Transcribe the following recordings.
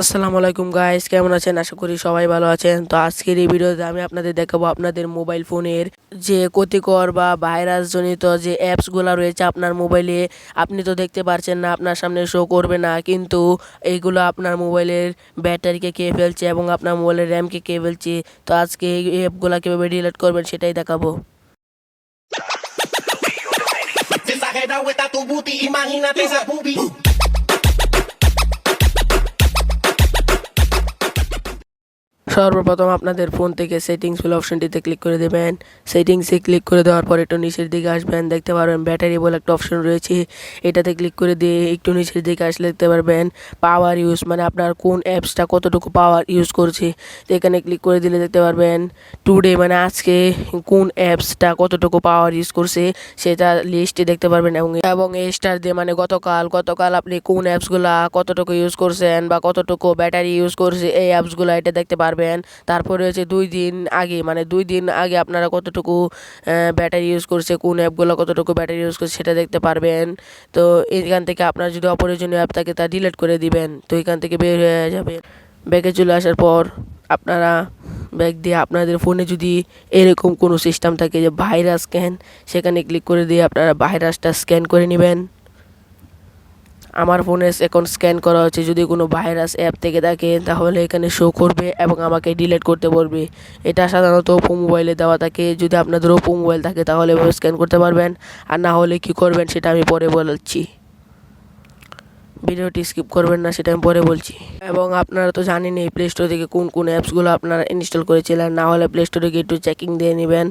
আসসালামু আলাইকুম গাইস কেমন আছেন? আশা করি সবাই ভালো আছেন। তো আজকের এই ভিডিওতে আমি আপনাদের দেখাবো আপনাদের মোবাইল ফোনের যে ক্ষতিকর বা ভাইরাস জনিত যে অ্যাপসগুলো রয়েছে আপনার মোবাইলে আপনি তো দেখতে পারছেন না, আপনার সামনে শো করবে না, কিন্তু এইগুলো আপনার মোবাইলের ব্যাটারিকে খেয়ে ফেলছে এবং আপনার মোবাইলের র্যামকে খেয়ে ফেলছে। তো আজকে এই অ্যাপগুলো কীভাবে ডিলিট করবেন সেটাই দেখাবো। সর্বপ্রথম আপনাদের ফোন থেকে সেটিংস বলে অপশনটিতে ক্লিক করে দেবেন। সেটিংসে ক্লিক করে দেওয়ার পর একটু নিচের দিকে আসবেন, দেখতে পারবেন ব্যাটারি বলে একটা অপশন রয়েছে। এটাতে ক্লিক করে দিয়ে একটু নিচের দিকে আসলে দেখতে পারবেন পাওয়ার ইউজ মানে আপনার কোন অ্যাপসটা কতটুকু পাওয়ার ইউজ করছে। এখানে ক্লিক করে দিলে দেখতে পারবেন টুডে মানে আজকে কোন অ্যাপসটা কতটুকু পাওয়ার ইউজ করছে সেটা লিস্টে দেখতে পারবেন এবং এবং স্টার দিয়ে মানে গতকাল গতকাল আপনি কোন অ্যাপসগুলা কতটুকু ইউজ করছেন বা কতটুকু ব্যাটারি ইউজ করছে, এই অ্যাপসগুলো এটা দেখতে পারবেন। তারপরে হচ্ছে দুই দিন আগে মানে দুই দিন আগে আপনারা কতটুকু ব্যাটারি ইউজ করছে, কোন অ্যাপগুলো কতটুকু ব্যাটারি ইউজ করছে সেটা দেখতে পারবেন। তো এখান থেকে আপনার যদি অপ্রয়োজনীয় অ্যাপ থাকে তা ডিলিট করে দিবেন। তো এখান থেকে বের হয়ে যাবে ব্যাগে চলে আসার পর আপনারা ব্যাগ দিয়ে আপনাদের ফোনে যদি এরকম কোনো সিস্টেম থাকে যে ভাইরাস স্ক্যান সেখানে ক্লিক করে দিয়ে আপনারা ভাইরাসটা স্ক্যান করে নেবেন। আমার ফোনে এখন স্ক্যান করা হচ্ছে যদি কোনো ভাইরাস অ্যাপ থেকে থাকে, তাহলে এখানে শো করবে এবং আমাকে ডিলিট করতে বলবে। এটা সাধারণত ওপো মোবাইলে দেওয়া থাকে। যদি আপনাদের ওপো মোবাইল থাকে, তাহলে স্ক্যান করতে পারবেন। আর না হলে কী করবেন, সেটা আমি পরে বলছি। ভিডিওটি স্কিপ করবেন না, সেটা আমি পরে বলছি। এবং আপনারা তো জানেনই প্লে স্টোর থেকে কোন কোন অ্যাপসগুলো আপনারা ইনস্টল করেছিলেন, না হলে প্লে স্টোরে গিয়ে একটু চেকিং দিয়ে নেবেন।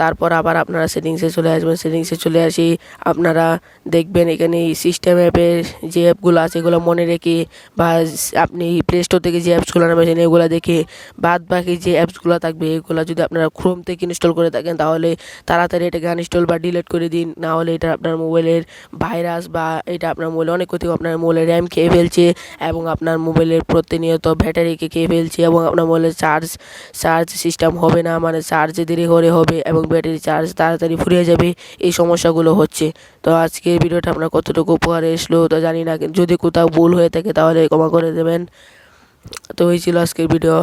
তারপর আবার আপনারা সেটিংসে চলে আসবেন, সেটিংসে চলে আসি আপনারা দেখবেন এখানে এই সিস্টেম অ্যাপের যে অ্যাপগুলো আছে, এগুলো মনে রেখে বা আপনি প্লে স্টোর থেকে যে অ্যাপসগুলো নামেছেন এগুলো দেখে বাদ বাকি যে অ্যাপসগুলো থাকবে, এগুলো যদি আপনারা ক্রোম থেকে ইনস্টল করে থাকেন, তাহলে তাড়াতাড়ি এটাকে আনইনস্টল বা ডিলিট করে দিন। না হলে এটা আপনার মোবাইলের ভাইরাস বা এটা আপনার মোবাইলে অনেক ক্ষতি আপনার মোবাইলের র্যাম খেয়ে ফেলছে এবং আপনার মোবাইলের প্রতিনিয়ত ব্যাটারিকে খেয়ে ফেলছে এবং আপনার মোবাইলের চার্জ চার্জ সিস্টেম হবে না মানে চার্জ দেরি করে হবে এবং ব্যাটারি চার্জ তাড়াতাড়ি ফুরিয়ে যাবে, এই সমস্যাগুলো হচ্ছে। তো আজকের ভিডিওটা আপনার কতটুকু উপকারে এসলো তো জানি না, যদি কোথাও ভুল হয়ে থাকে তাহলে ক্ষমা করে দেবেন। তো এই ছিল আজকের ভিডিও।